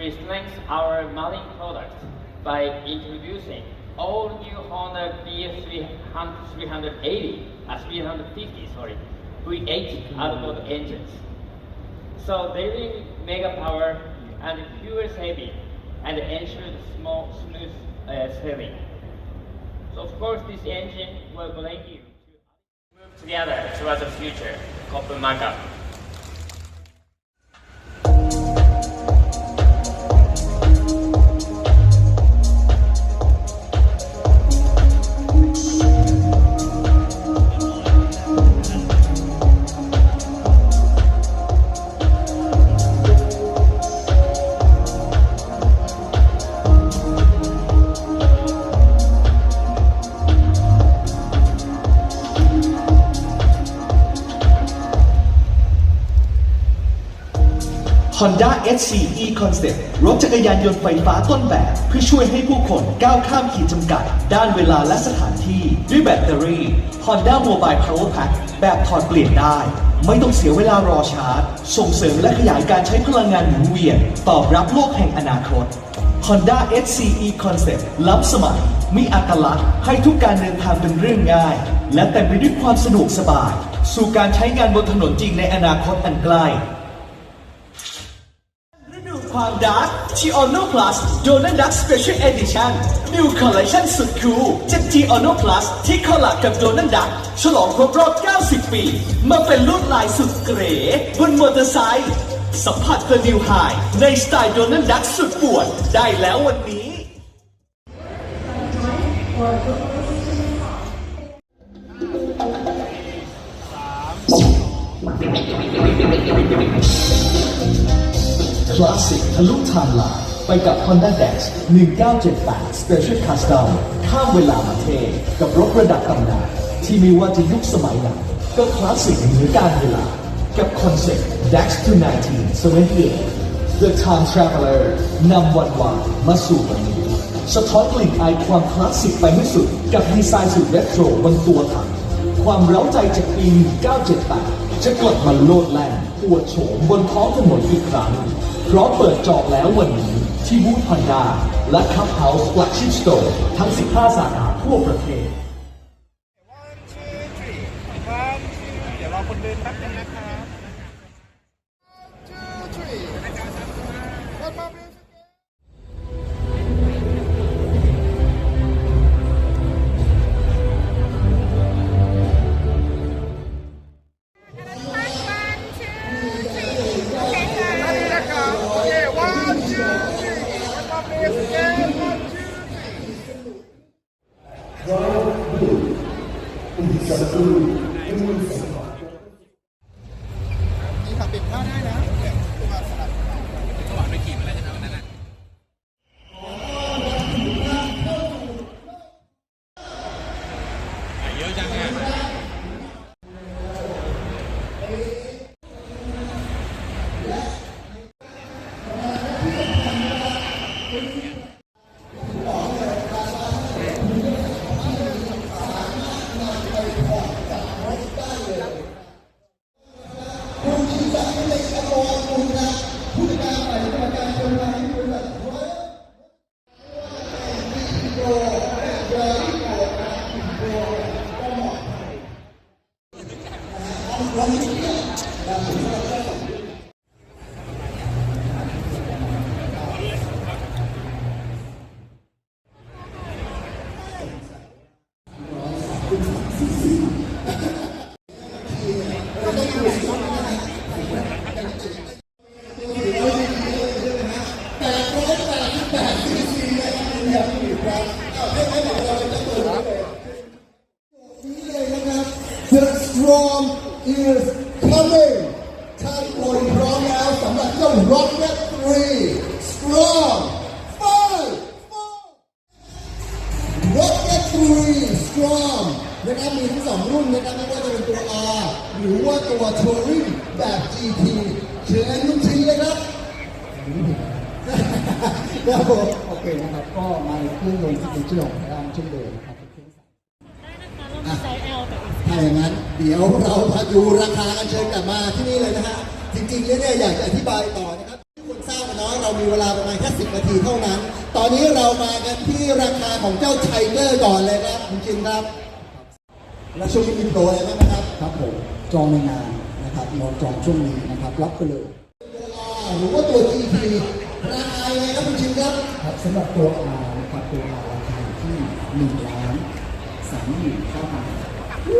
we strengthen our marine product by introducing all new Honda B380, uh, 350, sorry, V8 outboard engines. So they bring mega power and fuel saving and ensure small, smooth uh, sailing. So of course this engine will bring you to move together towards the future, Copenhagen. ฮอนด้า SCE Concept รถจักรยานยนต์ไฟฟ้าต้นแบบ เพื่อช่วยให้ผู้คนก้าวข้ามขีดจำกัด ด้านเวลาและสถานที่ ด้วยแบตเตอรี่ Honda Mobile Power Pack แบบถอดเปลี่ยนได้ ไม่ต้องเสียเวลารอชาร์จ ส่งเสริมและขยายการใช้พลังงานหมุนเวียน ตอบรับโลกแห่งอนาคต Honda SCE Concept ล้ำสมัย มีอัตลักษณ์ให้ทุกการเดินทางเป็นเรื่องง่าย และเต็มไปด้วยความสะดวกสบาย สู่การใช้งานบนถนนจริงในอนาคตอันใกล้ ความดาร์กทีออโน plus โดนัลดักสเปเชียลเอดิชั่น New Collection สุดคูลจากทีออโน plus ที่คอลแลบกับโดนัลดักฉลองครบรอบ 90 ปี มาเป็นลวดลายสุดเก๋ บนมอเตอร์ไซค์สัมผัส The New High ในสไตล์โดนัลดักสุดปวนได้แล้ววันนี้ คลาสสิกทะลุไทม์ไลน์ไปกับ Honda Dex 1978 Special Custom ข้ามเวลามาเทกับรถระดับตำนานที่ไม่ว่าจะยุคสมัยไหนก็คลาสสิกเหนือการเวลา กับคอนเซ็ปต์ Dex to 1978 The Time Traveler นำวันวานมาสู่วันนี้ สะท้อนกลิ่นอายความคลาสสิกไปให้สุด กับดีไซน์สุดเรโทรบนตัวถังความเร้าใจจากปี 1978 จะกลับมาโลดแล่นปวดโฉมบนท้องถนนอีกครั้ง พร้อมเปิดจองแล้ววันนี้ ที่บูธพันดาและคัพเฮาส์แฟลกชิพสโตร์ทั้ง 15 สาขาทั่วประเทศ นี่ เราไม่ได้ is coming ท่านโอนพร้อมแล้วสำหรับเจ้า Rocket 3 Strong Five Four Rocket 3 Strong นะครับมีทั้งสองรุ่นนะครับไม่ว่าจะเป็นตัว R หรือว่าตัว Touring แบบ GT เชิญลุงชินเลยครับครับผมโอเคนะครับ ก็มาในเครื่องยนต์ที่เป็นเชื่อมของเช่นเดิมนะครับ ถ้าอย่างนั้นเดี๋ยวเรามาดูราคากันเชิญกลับมาที่นี่เลยนะฮะ จริงๆแล้วเนี่ยอยากจะอธิบายต่อนะครับทุกคนทราบนะเนาะเราเรามีเวลาประมาณแค่10นาทีเท่านั้น ตอนนี้เรามากันที่ราคาของเจ้าไทเกอร์ก่อนเลยครับคุณจินครับ และช่วงนี้มีโปรอะไรบ้างนะครับ ครับผม จองในงานนะครับนอนจองช่วงนี้นะครับ รับไปเลยหรือว่าตัว GT ราคายังไงครับคุณจินครับครับสำหรับตัว R นะครับตัว R ราคาอยู่ที่1ล้าน3หมื่นเก้าพัน ส่